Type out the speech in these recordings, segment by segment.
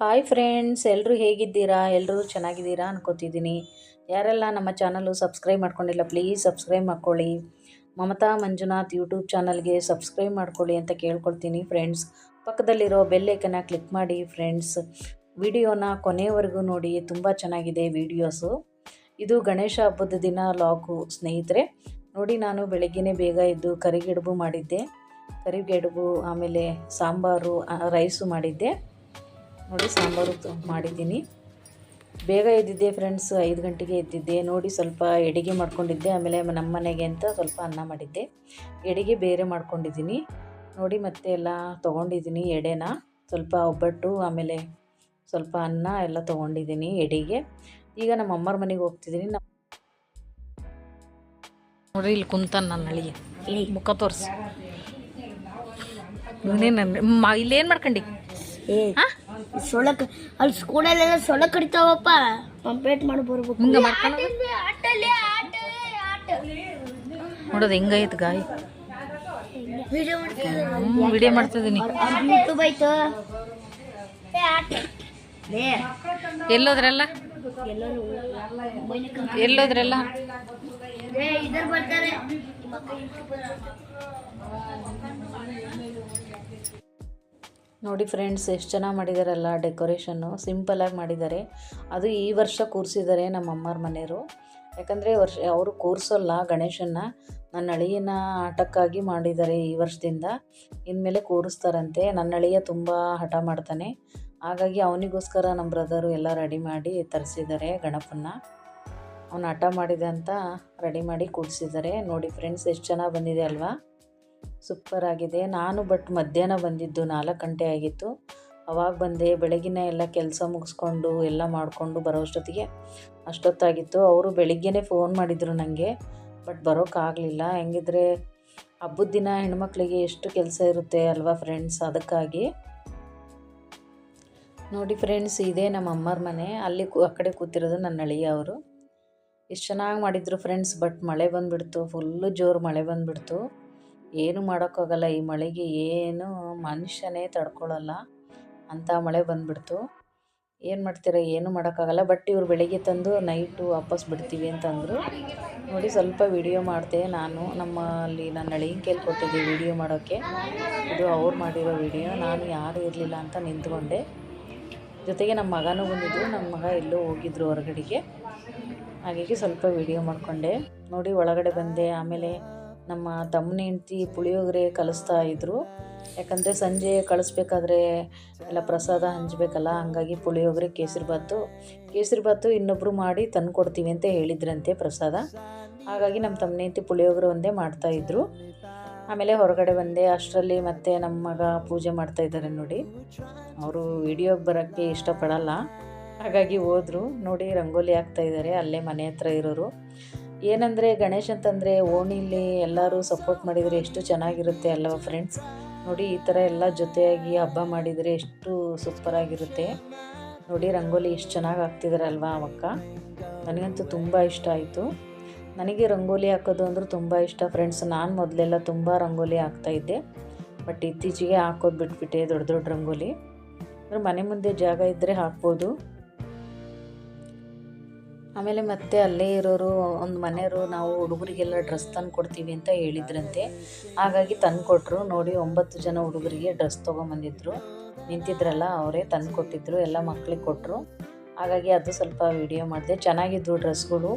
Hi friends ಎಲ್ಲರೂ ಹೇಗಿದ್ದೀರಾ? ಎಲ್ಲರೂ ಚೆನ್ನಾಗಿದ್ದೀರಾ ಅನ್ಕೋತಿದ್ದೀನಿ. ಯಾರೆಲ್ಲ ನಮ್ಮ ಚಾನಲು ಸಬ್ಸ್ಕ್ರೈಬ್ ಮಾಡ್ಕೊಂಡಿಲ್ಲ ಪ್ಲೀಸ್ ಸಬ್ಸ್ಕ್ರೈಬ್ ಮಾಡ್ಕೊಳ್ಳಿ. ಮಮತಾ ಮಂಜುನಾಥ್ ಯೂಟ್ಯೂಬ್ ಚಾನಲ್ಗೆ ಸಬ್ಸ್ಕ್ರೈಬ್ ಮಾಡ್ಕೊಳ್ಳಿ ಅಂತ ಕೇಳ್ಕೊಳ್ತೀನಿ ಫ್ರೆಂಡ್ಸ್ ಪಕ್ಕದಲ್ಲಿರೋ ಬೆಲ್ಲೈಕನ್ನ ಕ್ಲಿಕ್ ಮಾಡಿ ಫ್ರೆಂಡ್ಸ್ ವಿಡಿಯೋನ ಕೊನೆಯವರೆಗೂ ನೋಡಿ, ತುಂಬ ಚೆನ್ನಾಗಿದೆ ವಿಡಿಯೋಸು ಇದು ಗಣೇಶ ಹಬ್ಬದ ದಿನ ಲಾಕು ಸ್ನೇಹಿತರೆ. ನೋಡಿ ನಾನು ಬೆಳಗ್ಗೆನೇ ಬೇಗ ಎದ್ದು ಕರಿಗೆಡುಬು ಮಾಡಿದ್ದೆ. ಕರಿಗೆಡುಬು, ಆಮೇಲೆ ಸಾಂಬಾರು ರೈಸು ಮಾಡಿದ್ದೆ. ನೋಡಿ ಸಾಂಬಾರು ತ- ಮಾಡಿದ್ದೀನಿ. ಬೇಗ ಎದ್ದಿದ್ದೆ ಫ್ರೆಂಡ್ಸ್ ಐದು ಗಂಟೆಗೆ ಎದ್ದಿದ್ದೆ. ನೋಡಿ ಸ್ವಲ್ಪ ಎಡಿಗೆ ಮಾಡ್ಕೊಂಡಿದ್ದೆ. ಆಮೇಲೆ ನಮ್ಮ ಮನೆಗೆ ಅಂತ ಸ್ವಲ್ಪ ಅನ್ನ ಮಾಡಿದ್ದೆ. ಎಡಿಗೆ ಬೇರೆ ಮಾಡ್ಕೊಂಡಿದ್ದೀನಿ. ನೋಡಿ ಮತ್ತೆ ಎಲ್ಲ ತೊಗೊಂಡಿದ್ದೀನಿ ಎಡೆನ. ಸ್ವಲ್ಪ ಒಬ್ಬಟ್ಟು ಆಮೇಲೆ ಸ್ವಲ್ಪ ಅನ್ನ ಎಲ್ಲ ತೊಗೊಂಡಿದ್ದೀನಿ ಎಡಿಗೆ. ಈಗ ನಮ್ಮ ಅಮ್ಮರ ಮನೆಗೆ ಹೋಗ್ತಿದ್ದೀನಿ. ನಮ್ಮ ನೋಡ್ರಿ ಇಲ್ಲಿ ಕುಂತ ನನ್ನ ಅಳಿಗೆ. ಮುಖ ತೋರಿಸಿ. ಇಲ್ಲೇನು ಮಾಡ್ಕೊಂಡಿ? ಏ. ಸೊಳಕ್ ಅಲ್ಲಿ ಸ್ಕೂಲಲ್ಲೆಲ್ಲ ಸೊಳ ಕಡಿತಾವಪ್ಪ. ಕಂಪ್ಲೇಂಟ್ ಮಾಡಿ ಬರ್ಬೇಕು. ಹಿಂಗೆ ಮಾಡ್ಕೊಂಡು ನೋಡೋದು ಹೆಂಗೈತೆ ಗಾಯ? ವಿಡಿಯೋ ವಿಡಿಯೋ ಮಾಡ್ತಿದ್ದೀನಿ. ಯೂಟ್ಯೂಬ್ ಆಯ್ತು. ಎಲ್ಲೋದ್ರಲ್ಲ ಎಲ್ಲೋದ್ರಲ್ಲ? ಎಲ್ಲರೂ ಎಲ್ಲೋದ್ರೆಲ್ಲ? ಏ ಇದ್ರ ಬರ್ತಾರೆ. ನೋಡಿ ಫ್ರೆಂಡ್ಸ್, ಎಷ್ಟು ಚೆನ್ನಾಗಿ ಮಾಡಿದಾರಲ್ಲ ಡೆಕೋರೇಷನ್ನು. ಸಿಂಪಲಾಗಿ ಮಾಡಿದ್ದಾರೆ. ಅದು ಈ ವರ್ಷ ಕೂರಿಸಿದ್ದಾರೆ ನಮ್ಮ ಅಮ್ಮರ ಮನೆಯವರು. ಯಾಕಂದರೆ ವರ್ಷ ಅವರು ಕೂರಿಸೋಲ್ಲ ಗಣೇಶನ್ನ. ನನ್ನ ಅಳಿಯನ ಆಟಕ್ಕಾಗಿ ಮಾಡಿದ್ದಾರೆ ಈ ವರ್ಷದಿಂದ. ಇನ್ಮೇಲೆ ಕೂರಿಸ್ತಾರಂತೆ. ನನ್ನ ಅಳಿಯ ತುಂಬ ಹಠ ಮಾಡ್ತಾನೆ. ಹಾಗಾಗಿ ಅವನಿಗೋಸ್ಕರ ನಮ್ಮ ಬ್ರದರು ಎಲ್ಲ ರೆಡಿ ಮಾಡಿ ತರಿಸಿದ್ದಾರೆ ಗಣಪನ್ನ. ಅವನು ಹಠ ಮಾಡಿದೆ ಅಂತ ರೆಡಿ ಮಾಡಿ ಕೂಡಿಸಿದ್ದಾರೆ ನೋಡಿ ಫ್ರೆಂಡ್ಸ್, ಎಷ್ಟು ಚೆನ್ನಾಗಿ ಬಂದಿದೆ ಅಲ್ವಾ? ಸೂಪರ್ ಆಗಿದೆ. ನಾನು ಬಟ್ ಮಧ್ಯಾಹ್ನ ಬಂದಿದ್ದು ನಾಲ್ಕು ಗಂಟೆ ಆಗಿತ್ತು. ಅವಾಗ ಬಂದೆ, ಬೆಳಗಿನ ಎಲ್ಲ ಕೆಲಸ ಮುಗಿಸ್ಕೊಂಡು ಎಲ್ಲ ಮಾಡಿಕೊಂಡು ಬರೋಷ್ಟೊತ್ತಿಗೆ ಅಷ್ಟೊತ್ತಾಗಿತ್ತು. ಅವರು ಬೆಳಿಗ್ಗೆನೇ ಫೋನ್ ಮಾಡಿದರು ನನಗೆ ಬಟ್ ಬರೋಕ್ಕಾಗಲಿಲ್ಲ ಹೆಂಗಿದ್ರೆ ಹಬ್ಬದ ದಿನ ಹೆಣ್ಮಕ್ಳಿಗೆ ಎಷ್ಟು ಕೆಲಸ ಇರುತ್ತೆ ಅಲ್ವಾ ಫ್ರೆಂಡ್ಸ್ ಅದಕ್ಕಾಗಿ. ನೋಡಿ ಫ್ರೆಂಡ್ಸ್ ಇದೇ ನಮ್ಮ ಅಮ್ಮರ ಮನೆ. ಅಲ್ಲಿ ಆ ಕಡೆ ಕೂತಿರೋದು ನನ್ನ ಅಳಿಯ ಅವರು. ಎಷ್ಟು ಚೆನ್ನಾಗಿ ಮಾಡಿದ್ರು ಫ್ರೆಂಡ್ಸ್ ಬಟ್ ಮಳೆ ಬಂದುಬಿಡ್ತು. ಫುಲ್ಲು ಜೋರು ಮಳೆ ಬಂದುಬಿಡ್ತು. ಏನು ಮಾಡೋಕ್ಕಾಗಲ್ಲ, ಈ ಮಳೆಗೆ ಏನು ಮನುಷ್ಯನೇ ತಡ್ಕೊಳ್ಳಲ್ಲ ಅಂಥ ಮಳೆ ಬಂದುಬಿಡ್ತು. ಏನು ಮಾಡ್ತೀರ? ಏನು ಮಾಡೋಕ್ಕಾಗಲ್ಲ. ಬಟ್ ಇವ್ರು ಬೆಳಿಗ್ಗೆ ತಂದು ನೈಟು ವಾಪಸ್ ಬಿಡ್ತೀವಿ ಅಂತಂದರು. ನೋಡಿ, ಸ್ವಲ್ಪ ವಿಡಿಯೋ ಮಾಡಿದೆ ನಾನು. ನಮ್ಮಲ್ಲಿ ನನ್ನ ಅಳಿಯನ ಕೇಳಿ ಕೊಟ್ಟಿದ್ದೆ ವಿಡಿಯೋ ಮಾಡೋಕ್ಕೆ ಇದು ಅವ್ರು ಮಾಡಿರೋ ವಿಡಿಯೋ ನಾನು ಯಾರೂ ಇರಲಿಲ್ಲ ಅಂತ ನಿಂತ್ಕೊಂಡೆ. ಜೊತೆಗೆ ನಮ್ಮ ಮಗನೂ ಬಂದಿದ್ದರು ನಮ್ಮ ಮಗ ಎಲ್ಲೋ ಹೋಗಿದ್ರು ಹೊರಗಡೆಗೆ. ಹಾಗಾಗಿ ಸ್ವಲ್ಪ ವಿಡಿಯೋ ಮಾಡಿಕೊಂಡೆ. ನೋಡಿ, ಒಳಗಡೆ ಬಂದೆ. ಆಮೇಲೆ ನಮ್ಮ ತಮ್ಮನ ಹೆಂಡ್ತಿ ಪುಳಿಯೋಗರೆ ಕಲಿಸ್ತಾ ಇದ್ದರು ಯಾಕಂದರೆ ಸಂಜೆ ಕಳಿಸ್ಬೇಕಾದ್ರೆ ಎಲ್ಲ ಪ್ರಸಾದ ಹಂಚಬೇಕಲ್ಲ, ಹಂಗಾಗಿ ಪುಳಿಯೋಗರೆ ಕೇಸರಿಬಾತು ಕೇಸರಿಬಾತು ಇನ್ನೊಬ್ಬರು ಮಾಡಿ ತಂದು ಕೊಡ್ತೀವಿ ಅಂತ ಹೇಳಿದ್ರಂತೆ ಪ್ರಸಾದ. ಹಾಗಾಗಿ ನಮ್ಮ ತಮ್ಮನ ಹೆಂಡ್ತಿ ಪುಳಿಯೋಗರೆ ಒಂದೇ ಮಾಡ್ತಾಯಿದ್ರು ಆಮೇಲೆ ಹೊರಗಡೆ ಬಂದೆ, ಅಷ್ಟರಲ್ಲಿ ಮತ್ತೆ ನಮ್ಮ ಮಗ ಪೂಜೆ ಮಾಡ್ತಾ ಇದ್ದಾರೆ ನೋಡಿ. ಅವರು ವಿಡಿಯೋಗೆ ಬರೋಕ್ಕೆ ಇಷ್ಟಪಡಲ್ಲ. ಹಾಗಾಗಿ ಹೋದರು, ನೋಡಿ ರಂಗೋಲಿ ಹಾಕ್ತಾ ಇದ್ದಾರೆ, ಅಲ್ಲೇ ಮನೆ ಹತ್ರ ಇರೋರು. ಏನಂದರೆ ಗಣೇಶ್ ಅಂತಂದರೆ ಓಣಿಲಿ ಎಲ್ಲರೂ ಸಪೋರ್ಟ್ ಮಾಡಿದರೆ ಎಷ್ಟು ಚೆನ್ನಾಗಿರುತ್ತೆ ಅಲ್ವ ಫ್ರೆಂಡ್ಸ್ ನೋಡಿ, ಈ ಥರ ಎಲ್ಲ ಜೊತೆಯಾಗಿ ಹಬ್ಬ ಮಾಡಿದರೆ ಎಷ್ಟು ಸೂಪರಾಗಿರುತ್ತೆ ನೋಡಿ, ರಂಗೋಲಿ ಎಷ್ಟು ಚೆನ್ನಾಗಿ ಹಾಕ್ತಿದಾರಲ್ವ ಅವಕ್ಕ ನನಗಂತೂ ತುಂಬ ಇಷ್ಟ ಆಯಿತು. ನನಗೆ ರಂಗೋಲಿ ಹಾಕೋದು ಅಂದ್ರೆ ತುಂಬ ಇಷ್ಟ ಫ್ರೆಂಡ್ಸ್ ನಾನು ಮೊದಲೆಲ್ಲ ತುಂಬ ರಂಗೋಲಿ ಹಾಕ್ತಾಯಿದ್ದೆ ಬಟ್ ಇತ್ತೀಚೆಗೆ ಹಾಕೋದು ಬಿಟ್ಬಿಟ್ಟೆ ದೊಡ್ಡ ದೊಡ್ಡ ರಂಗೋಲಿ. ಅಂದರೆ ಮನೆ ಮುಂದೆ ಜಾಗ ಇದ್ದರೆ ಹಾಕ್ಬೋದು. ಆಮೇಲೆ ಮತ್ತೆ ಅಲ್ಲೇ ಇರೋರು ಒಂದು ಮನೆಯವರು ನಾವು ಹುಡುಗರಿಗೆಲ್ಲ ಡ್ರೆಸ್ ತಂದು ಕೊಡ್ತೀವಿ ಅಂತ ಹೇಳಿದ್ರಂತೆ. ಹಾಗಾಗಿ ತಂದು ಕೊಟ್ಟರು ನೋಡಿ ಒಂಬತ್ತು ಜನ ಹುಡುಗರಿಗೆ ಡ್ರೆಸ್ ತೊಗೊಂಬಂದಿದ್ರು. ನಿಂತಿದ್ರಲ್ಲ ಅವರೇ ತಂದು ಕೊಟ್ಟಿದ್ರು ಎಲ್ಲ ಮಕ್ಕಳಿಗೆ ಕೊಟ್ಟರು ಹಾಗಾಗಿ ಅದು ಸ್ವಲ್ಪ ವಿಡಿಯೋ ಮಾಡಿದೆ. ಚೆನ್ನಾಗಿದ್ವು ಡ್ರೆಸ್ಗಳು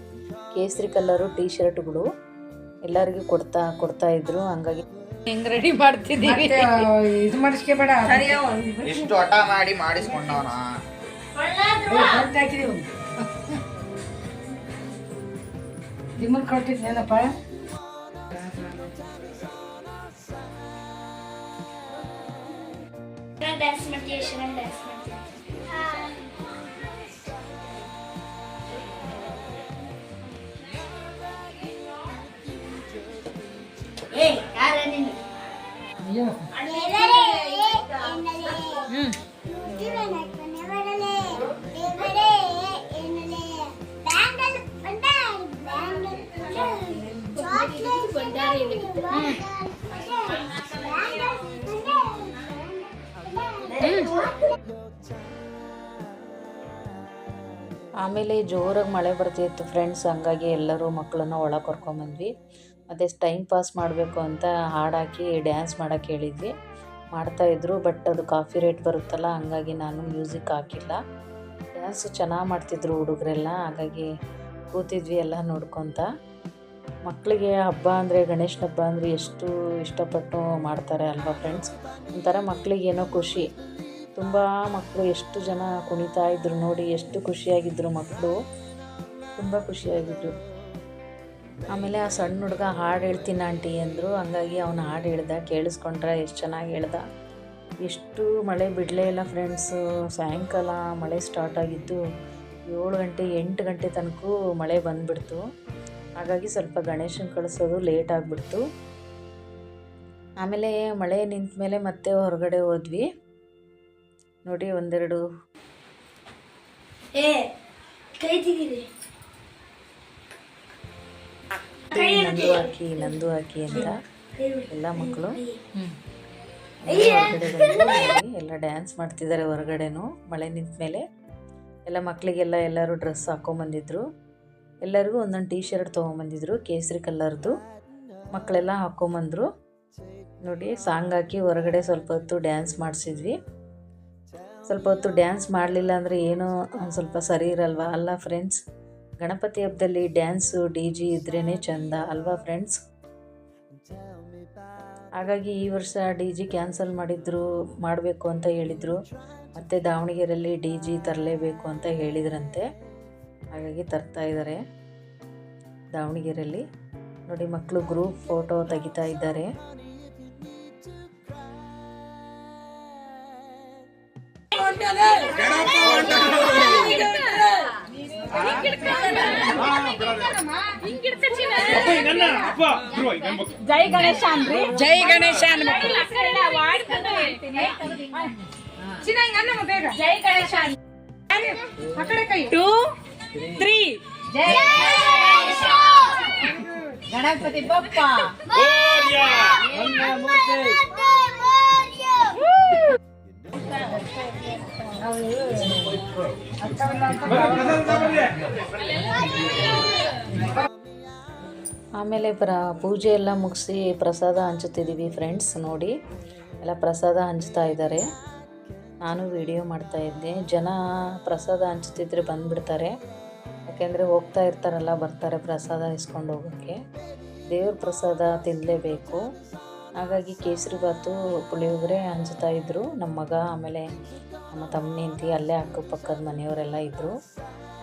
ಕೇಸರಿ ಕಲರು ಟೀ ಶರ್ಟ್ಗಳು ಎಲ್ಲರಿಗೂ ಕೊಡ್ತಾ ಕೊಡ್ತಾ ಇದ್ರು. ಹಂಗಾಗಿ ಹೆಂಗ್ ರೆಡಿ ಮಾಡ್ತಿದ್ದೀವಿ ಇದು ಮಾಡಿಸ್ಕೋಬೇಡ ಹಠ ಮಾಡಿ ಮಾಡಿಸ್ಕೊಂಡವನ? ನಿಮ್ಮನ್ನ ಕೊಟ್ಟಿದ್ನೇನಪ್ಪ ಡ್ಯಾನ್ಸ್ ಮಾಡ್ತೀಯ ಶಿವನ್ ಡ್ಯಾನ್ಸ್ ಮಾಡ್ತೀಯ ಏ ಯಾರ ನೀನು ಅಯ್ಯೋ ಆಮೇಲೆ ಜೋರಾಗಿ ಮಳೆ ಬರ್ತಿತ್ತು ಫ್ರೆಂಡ್ಸ್ ಹಂಗಾಗಿ ಎಲ್ಲರೂ ಮಕ್ಕಳನ್ನ ಒಳಗೆ ಕರ್ಕೊಂಬಂದ್ವಿ ಮತ್ತು ಟೈಮ್ ಪಾಸ್ ಮಾಡಬೇಕು ಅಂತ ಹಾಡಾಕಿ ಡ್ಯಾನ್ಸ್ ಮಾಡೋಕ್ಕೆ ಹೇಳಿದ್ವಿ. ಮಾಡ್ತಾಯಿದ್ರು ಬಟ್ ಅದು ಕಾಫಿ ರೇಟ್ ಬರುತ್ತಲ್ಲ, ಹಂಗಾಗಿ ನಾನು ಮ್ಯೂಸಿಕ್ ಹಾಕಿಲ್ಲ. ಡ್ಯಾನ್ಸ್ ಚೆನ್ನಾಗಿ ಮಾಡ್ತಿದ್ರು ಹುಡುಗರೆಲ್ಲ, ಹಾಗಾಗಿ ಕೂತಿದ್ವಿ ಎಲ್ಲ ನೋಡ್ಕೊತ. ಮಕ್ಕಳಿಗೆ ಹಬ್ಬ ಅಂದರೆ, ಗಣೇಶನ ಹಬ್ಬ ಅಂದರೆ ಎಷ್ಟು ಇಷ್ಟಪಟ್ಟು ಮಾಡ್ತಾರೆ ಅಲ್ವಾ ಫ್ರೆಂಡ್ಸ್ ಒಂಥರ ಮಕ್ಕಳಿಗೇನೋ ಖುಷಿ. ತುಂಬ ಮಕ್ಕಳು ಎಷ್ಟು ಜನ ಕುಣಿತಾ ಇದ್ರು ನೋಡಿ, ಎಷ್ಟು ಖುಷಿಯಾಗಿದ್ದರು ಮಕ್ಕಳು. ತುಂಬ ಖುಷಿಯಾಗಿದ್ರು. ಆಮೇಲೆ ಆ ಸಣ್ಣ ಹುಡುಗ ಹಾಡು ಹೇಳ್ತೀನಿ ಆಂಟಿ ಅಂದರು. ಹಂಗಾಗಿ ಅವನು ಹಾಡು ಹೇಳ್ದ, ಕೇಳಿಸ್ಕೊಂಡ್ರೆ ಎಷ್ಟು ಚೆನ್ನಾಗಿ ಹೇಳ್ದ. ಎಷ್ಟು ಮಳೆ ಬಿಡಲೇ ಇಲ್ಲ ಫ್ರೆಂಡ್ಸು ಸಾಯಂಕಾಲ ಮಳೆ ಸ್ಟಾರ್ಟ್ ಆಗಿತ್ತು ಏಳು ಗಂಟೆ, ಎಂಟು ಗಂಟೆ ತನಕ ಮಳೆ ಬಂದುಬಿಡ್ತು. ಹಾಗಾಗಿ ಸ್ವಲ್ಪ ಗಣೇಶನ ಕಳಿಸೋದು ಲೇಟ್ ಆಗಿಬಿಡ್ತು. ಆಮೇಲೆ ಮಳೆ ನಿಂತ ಮೇಲೆ ಮತ್ತೆ ಹೊರಗಡೆ ಹೋದ್ವಿ. ನೋಡಿ ಒಂದೆರಡು. ಏ ಕೈ ತೆಗೀರಿ. ನಂದು ಹಾಕಿ ನಂದು ಹಾಕಿ ಅಂತ ಎಲ್ಲ ಮಕ್ಕಳು. ಹೊರಗಡೆ ಬಂದು ಎಲ್ಲ ಡ್ಯಾನ್ಸ್ ಮಾಡ್ತಿದ್ದಾರೆ ಹೊರಗಡೆನು. ಮಳೆ ನಿಂತ ಮೇಲೆ ಎಲ್ಲ ಮಕ್ಕಳಿಗೆಲ್ಲ ಎಲ್ಲರೂ ಡ್ರೆಸ್ ಹಾಕ್ಕೊಂಬಂದಿದ್ರು ಎಲ್ಲರಿಗೂ ಒಂದೊಂದು ಟೀ ಶರ್ಟ್ ತೊಗೊಂಬಂದಿದ್ರು ಕೇಸರಿ ಕಲರ್ದು ಮಕ್ಕಳೆಲ್ಲ ಹಾಕ್ಕೊಂಬಂದ್ರು ನೋಡಿ ಸಾಂಗ್ ಹಾಕಿ ಹೊರಗಡೆ ಸ್ವಲ್ಪ ಹೊತ್ತು ಡ್ಯಾನ್ಸ್ ಮಾಡಿಸಿದ್ವಿ. ಸ್ವಲ್ಪ ಹೊತ್ತು ಡ್ಯಾನ್ಸ್ ಮಾಡಲಿಲ್ಲ ಅಂದರೆ ಏನೋ ಒಂದು ಸ್ವಲ್ಪ ಸರಿ ಇರಲ್ವಾ? ಅಲ್ಲ ಫ್ರೆಂಡ್ಸ್ ಗಣಪತಿ ಹಬ್ಬದಲ್ಲಿ ಡ್ಯಾನ್ಸು ಡಿ ಜಿ ಇದ್ರೇ ಚಂದ ಅಲ್ವಾ ಫ್ರೆಂಡ್ಸ್ ಹಾಗಾಗಿ ಈ ವರ್ಷ ಡಿ ಜಿ ಕ್ಯಾನ್ಸಲ್ ಮಾಡಿದ್ರು, ಮಾಡಬೇಕು ಅಂತ ಹೇಳಿದರು. ಮತ್ತು ದಾವಣಗೆರೆಯಲ್ಲಿ ಡಿ ಜಿ ತರಲೇಬೇಕು ಅಂತ ಹೇಳಿದ್ರಂತೆ. ಹಾಗಾಗಿ ತರ್ತಾ ಇದ್ದಾರೆ ದಾವಣಗೆರೆಯಲ್ಲಿ ನೋಡಿ ಮಕ್ಕಳು ಗ್ರೂಪ್ ಫೋಟೋ ತೆಗಿತಾ ಇದ್ದಾರೆ. ಜೈ ಗಣೇಶ ಅನ್ರಿ ಜೈ ಗಣೇಶ ಬೇಗ ಜೈ ಗಣೇಶ ಆ ಕಡೆ ಕೈ ಟೂ ತ್ರೀ ಜೈ ಗಣಪತಿ ಬಪ್ಪ ಆಮೇಲೆ ಪ್ರ ಪೂಜೆ ಎಲ್ಲ ಮುಗಿಸಿ ಪ್ರಸಾದ ಹಂಚುತ್ತಿದ್ದೀವಿ ಫ್ರೆಂಡ್ಸ್ ನೋಡಿ. ಎಲ್ಲ ಪ್ರಸಾದ ಹಂಚ್ತಾ ಇದ್ದಾರೆ. ನಾನು ವಿಡಿಯೋ ಮಾಡ್ತಾ ಇದ್ದೆ. ಜನ ಪ್ರಸಾದ ಹಂಚ್ತಿದ್ರೆ ಬಂದುಬಿಡ್ತಾರೆ. ಯಾಕೆಂದರೆ ಹೋಗ್ತಾ ಇರ್ತಾರಲ್ಲ, ಬರ್ತಾರೆ ಪ್ರಸಾದ ಇಸ್ಕೊಂಡು ಹೋಗೋಕ್ಕೆ. ದೇವ್ರ ಪ್ರಸಾದ ತಿನ್ನಲೇಬೇಕು ಹಾಗಾಗಿ ಕೇಸರಿ ಬಾತು ಪುಳಿಯೋಗರೆ ಹಂಚ್ತಾ ಇದ್ದರು ನಮ್ಮ ಮಗ ಆಮೇಲೆ ನಮ್ಮ ಹೆಂಡತಿ ಅಲ್ಲೇ ಅಕ್ಕಪಕ್ಕದ ಮನೆಯವರೆಲ್ಲ ಇದ್ದರು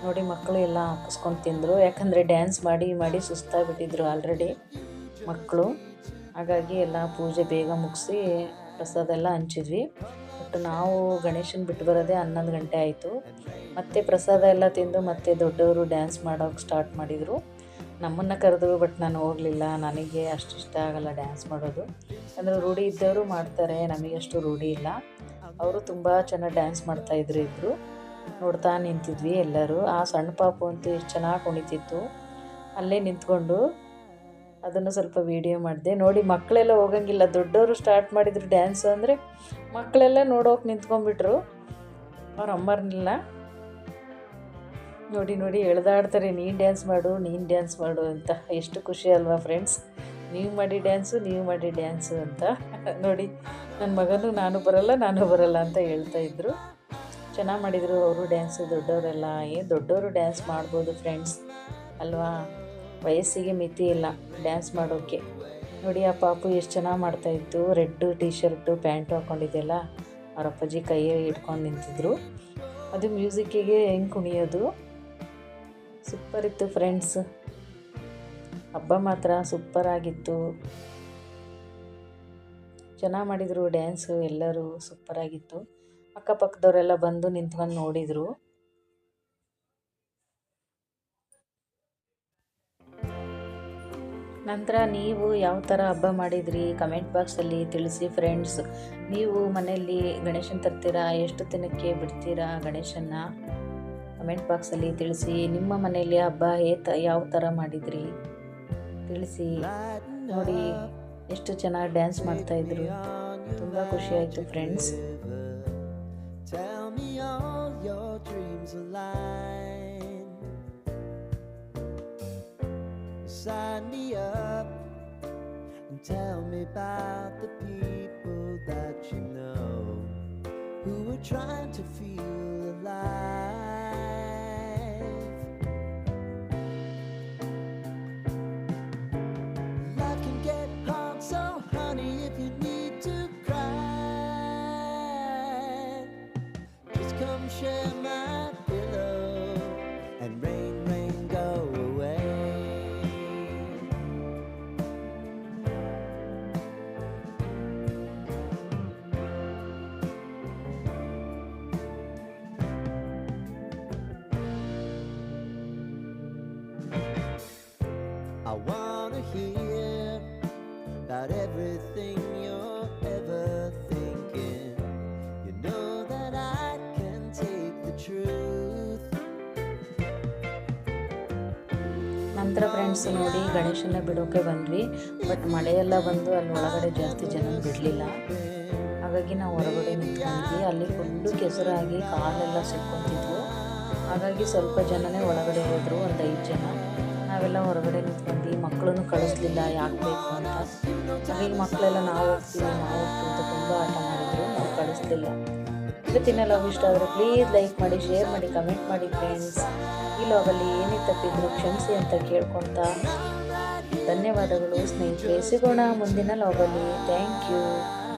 ನೋಡಿ ಮಕ್ಕಳು ಎಲ್ಲ ಹಾಕಿಸ್ಕೊಂಡು ತಿಂದರು. ಯಾಕಂದರೆ ಡ್ಯಾನ್ಸ್ ಮಾಡಿ ಮಾಡಿ ಸುಸ್ತಾಗಿಬಿಟ್ಟಿದ್ರು ಆಲ್ರೆಡಿ ಮಕ್ಕಳು. ಹಾಗಾಗಿ ಎಲ್ಲ ಪೂಜೆ ಬೇಗ ಮುಗಿಸಿ ಪ್ರಸಾದ ಎಲ್ಲ ಹಂಚಿದ್ವಿ. ಬಟ್ ನಾವು ಗಣೇಶನ ಬಿಟ್ಟು ಬರೋದೇ ಹನ್ನೊಂದು ಗಂಟೆ ಆಯಿತು. ಮತ್ತೆ ಪ್ರಸಾದ ಎಲ್ಲ ತಿಂದು ಮತ್ತೆ ದೊಡ್ಡವರು ಡ್ಯಾನ್ಸ್ ಮಾಡೋಕೆ ಸ್ಟಾರ್ಟ್ ಮಾಡಿದರು. ನಮ್ಮನ್ನು ಕರೆದ್ರು ಬಟ್ ನಾನು ಹೋಗಲಿಲ್ಲ. ನನಗೆ ಅಷ್ಟು ಇಷ್ಟ ಆಗಲ್ಲ ಡ್ಯಾನ್ಸ್ ಮಾಡೋದು. ಅಂದರೆ ರೂಢಿ ಇದ್ದವರು ಮಾಡ್ತಾರೆ. ನಮಗೆ ಅಷ್ಟು ರೂಢಿ ಇಲ್ಲ. ಅವರು ತುಂಬ ಚೆನ್ನಾಗಿ ಡ್ಯಾನ್ಸ್ ಮಾಡ್ತಾಯಿದ್ರು ಇಬ್ಬರು ನೋಡ್ತಾ ನಿಂತಿದ್ವಿ ಎಲ್ಲರೂ. ಆ ಸಣ್ಣ ಪಾಪು ಅಂತೂ ಎಷ್ಟು ಚೆನ್ನಾಗಿ ಕುಣಿತಿತ್ತು. ಅಲ್ಲೇ ನಿಂತ್ಕೊಂಡು ಅದನ್ನು ಸ್ವಲ್ಪ ವೀಡಿಯೋ ಮಾಡಿದೆ. ನೋಡಿ ಮಕ್ಕಳೆಲ್ಲ ಹೋಗಂಗಿಲ್ಲ. ದೊಡ್ಡವರು ಸ್ಟಾರ್ಟ್ ಮಾಡಿದ್ರು ಡ್ಯಾನ್ಸು ಅಂದರೆ ಮಕ್ಕಳೆಲ್ಲ ನೋಡೋಕೆ ನಿಂತ್ಕೊಂಡ್ಬಿಟ್ರು. ಅವ್ರ ಅಮ್ಮರ್ನಿಲ್ಲ ನೋಡಿ ನೋಡಿ ಎಳ್ದಾಡ್ತಾರೆ, ನೀನು ಡ್ಯಾನ್ಸ್ ಮಾಡು, ನೀನು ಡ್ಯಾನ್ಸ್ ಮಾಡು ಅಂತ. ಎಷ್ಟು ಖುಷಿ ಅಲ್ವಾ ಫ್ರೆಂಡ್ಸ್ ನೀವು ಮಾಡಿ ಡ್ಯಾನ್ಸು ನೀವು ಮಾಡಿ ಡ್ಯಾನ್ಸು ಅಂತ. ನೋಡಿ ನನ್ನ ಮಗನು, ನಾನು ಬರಲ್ಲ ನಾನು ಬರಲ್ಲ ಅಂತ ಹೇಳ್ತಾ ಇದ್ರು. ಚೆನ್ನಾಗಿ ಮಾಡಿದರು ಅವರು ಡ್ಯಾನ್ಸು ದೊಡ್ಡವರೆಲ್ಲ. ಏನು ದೊಡ್ಡವರು ಡ್ಯಾನ್ಸ್ ಮಾಡ್ಬೋದು ಫ್ರೆಂಡ್ಸ್ ಅಲ್ವಾ? ವಯಸ್ಸಿಗೆ ಮಿತಿ ಇಲ್ಲ ಡ್ಯಾನ್ಸ್ ಮಾಡೋಕ್ಕೆ ನೋಡಿ ಆ ಪಾಪು ಎಷ್ಟು ಚೆನ್ನಾಗಿ ಮಾಡ್ತಾಯಿತ್ತು ರೆಡ್ಡು ಟೀ ಶರ್ಟು ಪ್ಯಾಂಟು ಹಾಕ್ಕೊಂಡಿದ್ದೆಲ್ಲ ಅವ್ರ ಅಪ್ಪಾಜಿ ಕೈಯಲ್ಲಿ ಇಟ್ಕೊಂಡು ನಿಂತಿದ್ರು. ಅದು ಮ್ಯೂಸಿಕ್ಕಿಗೆ ಹೆಂಗೆ ಕುಣಿಯೋದು? ಸೂಪರ್ ಇತ್ತು ಫ್ರೆಂಡ್ಸ್ ಹಬ್ಬ ಮಾತ್ರ ಸೂಪರ್ ಆಗಿತ್ತು. ಚೆನ್ನಾಗಿ ಮಾಡಿದರು ಡ್ಯಾನ್ಸು ಎಲ್ಲರೂ ಸೂಪರಾಗಿತ್ತು ಅಕ್ಕಪಕ್ಕದವರೆಲ್ಲ ಬಂದು ನಿಂತ್ಕೊಂಡು ನೋಡಿದರು. ನಂತರ ನೀವು ಯಾವ ಥರ ಹಬ್ಬ ಮಾಡಿದ್ರಿ? ಕಮೆಂಟ್ ಬಾಕ್ಸಲ್ಲಿ ತಿಳಿಸಿ ಫ್ರೆಂಡ್ಸ್ ನೀವು ಮನೆಯಲ್ಲಿ ಗಣೇಶನ ತರ್ತೀರಾ? ಎಷ್ಟು ದಿನಕ್ಕೆ ಬಿಡ್ತೀರಾ ಗಣೇಶನ್ನ? ಕಮೆಂಟ್ ಬಾಕ್ಸಲ್ಲಿ ತಿಳಿಸಿ. ನಿಮ್ಮ ಮನೆಯಲ್ಲಿ ಹಬ್ಬ ಏ ಯಾವ ಥರ ಮಾಡಿದ್ರಿ? ತಿಳಿಸಿ. ನೋಡಿ. ಎಷ್ಟು ಚೆನ್ನಾಗಿ ಡ್ಯಾನ್ಸ್ ಮಾಡ್ತಾಯಿದ್ರು ತುಂಬ ಖುಷಿಯಾಯಿತು friends Sign me up and tell me about the people that you know who are trying to feel alive. ನಂತರ ಫ್ರೆಂಡ್ಸ್ ನೋಡಿ ಗಣೇಶನ ಬಿಡೋಕೆ ಬಂದ್ವಿ. ಬಟ್ ಮಳೆಯೆಲ್ಲ ಬಂದು ಅಲ್ಲಿ ಒಳಗಡೆ ಜಾಸ್ತಿ ಜನ ಬಿಡಲಿಲ್ಲ. ಹಾಗಾಗಿ ನಾವು ಹೊರಗಡೆ ನಿಂತ್ಕೊಂಡ್ವಿ ಅಲ್ಲಿ ಫುಲ್ಲು ಕೆಸರಾಗಿ ಕಾಲೆಲ್ಲ ಸಿಕ್ಕೊತಿದ್ವು. ಹಾಗಾಗಿ ಸ್ವಲ್ಪ ಜನನೇ ಒಳಗಡೆ ಹೋದರು, ಒಂದು ಐದು ಜನ. ನಾವೆಲ್ಲ ಹೊರಗಡೆ ನಿಂತ್ಕೊಂಡ್ವಿ. ಮಕ್ಕಳನ್ನು ಕಳಿಸ್ಲಿಲ್ಲ, ಯಾಕೆ ಬೇಕು ಅಂತ. ಹಾಗಾಗಿ ಮಕ್ಕಳೆಲ್ಲ ನಾವು ಹೋಗ್ತೀವಿ ನಾವು ಹೋಗ್ತೀವಿ ಅಂತ ತುಂಬ ಆಟ ಮಾಡಿದ್ರು. ನಾವು ಕಳಿಸ್ಲಿಲ್ಲ. ಇವತ್ತಿನ ಲಾಗ್ ಇಷ್ಟ ಆದರೆ ಪ್ಲೀಸ್ ಲೈಕ್ ಮಾಡಿ ಶೇರ್ ಮಾಡಿ ಕಮೆಂಟ್ ಮಾಡಿ ಫ್ರೆಂಡ್ಸ್ ಈ ಲಾಗಲ್ಲಿ ಏನೇ ತಪ್ಪಿದ್ರು ಕ್ಷಮಿಸಿ ಅಂತ ಕೇಳ್ಕೊಳ್ತಾ ಧನ್ಯವಾದಗಳು ಸ್ನೇಹಿತರೆ. ಸಿಗೋಣ ಮುಂದಿನ ಲಾಗಲ್ಲಿ ಥ್ಯಾಂಕ್ ಯು